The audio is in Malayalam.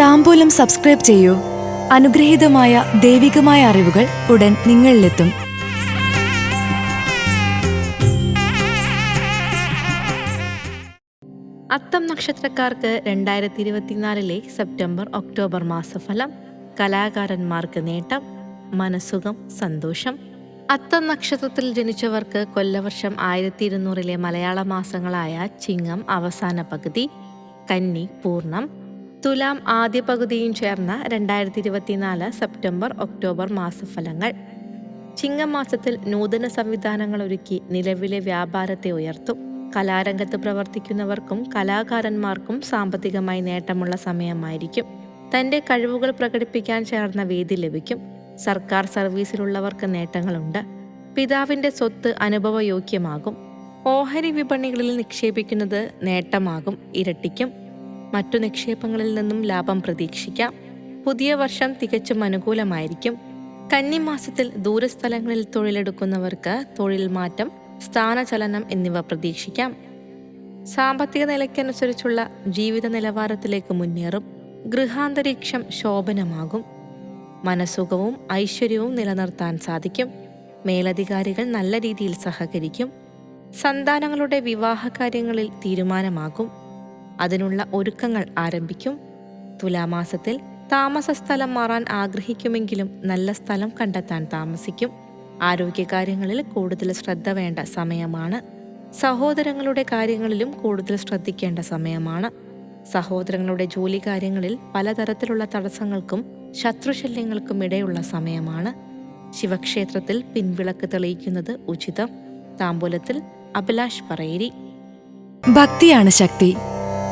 താമ്പൂലം സബ്സ്ക്രൈബ് ചെയ്യൂ. അനുഗ്രഹീതമായ ദൈവികമായ അറിവുകൾ ഉടൻ നിങ്ങളിലെത്തും. അത്തം നക്ഷത്രക്കാർക്ക് രണ്ടായിരത്തി ഇരുപത്തിനാലിലെ സെപ്റ്റംബർ ഒക്ടോബർ മാസഫലം. കലാകാരന്മാർക്ക് നേട്ടം മനസ്സുഖം സന്തോഷം. അത്തം നക്ഷത്രത്തിൽ ജനിച്ചവർക്ക് കൊല്ലവർഷം ആയിരത്തി ഇരുന്നൂറിലെ മലയാള മാസങ്ങളായ ചിങ്ങം അവസാന പകുതി കന്നി പൂർണം. തുലാം ആദ്യ പകുതിയും ചേർന്ന രണ്ടായിരത്തി ഇരുപത്തിനാല് സെപ്റ്റംബർ ഒക്ടോബർ മാസഫലങ്ങൾ. ചിങ്ങം മാസത്തിൽ നൂതന സംവിധാനങ്ങൾ ഒരുക്കി നിലവിലെ വ്യാപാരത്തെ ഉയർത്തും. കലാരംഗത്ത് പ്രവർത്തിക്കുന്നവർക്കും കലാകാരന്മാർക്കും സാമ്പത്തികമായി നേട്ടമുള്ള സമയമായിരിക്കും. തന്റെ കഴിവുകൾ പ്രകടിപ്പിക്കാൻ ചേർന്ന വേദി ലഭിക്കും. സർക്കാർ സർവീസിലുള്ളവർക്ക് നേട്ടങ്ങളുണ്ട്. പിതാവിന്റെ സ്വത്ത് അനുഭവയോഗ്യമാകും. ഓഹരി വിപണികളിൽ നിക്ഷേപിക്കുന്നത് നേട്ടമാകും ഇരട്ടിക്കും. മറ്റു നിക്ഷേപങ്ങളിൽ നിന്നും ലാഭം പ്രതീക്ഷിക്കാം. പുതിയ വർഷം തികച്ചും അനുകൂലമായിരിക്കും. കന്നിമാസത്തിൽ ദൂരസ്ഥലങ്ങളിൽ തൊഴിലെടുക്കുന്നവർക്ക് തൊഴിൽ മാറ്റം സ്ഥാനചലനം എന്നിവ പ്രതീക്ഷിക്കാം. സാമ്പത്തിക നിലയ്ക്കനുസരിച്ചുള്ള ജീവിത നിലവാരത്തിലേക്ക് മുന്നേറും. ഗൃഹാന്തരീക്ഷം ശോഭനമാകും. മനസുഖവും ഐശ്വര്യവും നിലനിർത്താൻ സാധിക്കും. മേലധികാരികൾ നല്ല രീതിയിൽ സഹകരിക്കും. സന്താനങ്ങളുടെ വിവാഹ കാര്യങ്ങളിൽ തീരുമാനമാകും. അതിനുള്ള ഒരുക്കങ്ങൾ ആരംഭിക്കും. തുലാമാസത്തിൽ താമസ സ്ഥലം മാറാൻ ആഗ്രഹിക്കുമെങ്കിലും നല്ല സ്ഥലം കണ്ടെത്താൻ താമസിക്കും. ആരോഗ്യകാര്യങ്ങളിൽ കൂടുതൽ ശ്രദ്ധ വേണ്ട സമയമാണ്. സഹോദരങ്ങളുടെ കാര്യങ്ങളിലും കൂടുതൽ ശ്രദ്ധിക്കേണ്ട സമയമാണ്. സഹോദരങ്ങളുടെ ജോലി കാര്യങ്ങളിൽ പലതരത്തിലുള്ള തടസ്സങ്ങൾക്കും ശത്രുശല്യങ്ങൾക്കും ഇടയുള്ള സമയമാണ്. ശിവക്ഷേത്രത്തിൽ പിൻവിളക്ക് തെളിയിക്കുന്നത് ഉചിതം. താമ്പൂലത്തിൽ അഭിലാഷ് പറയേരി. ഭക്തിയാണ് ശക്തി.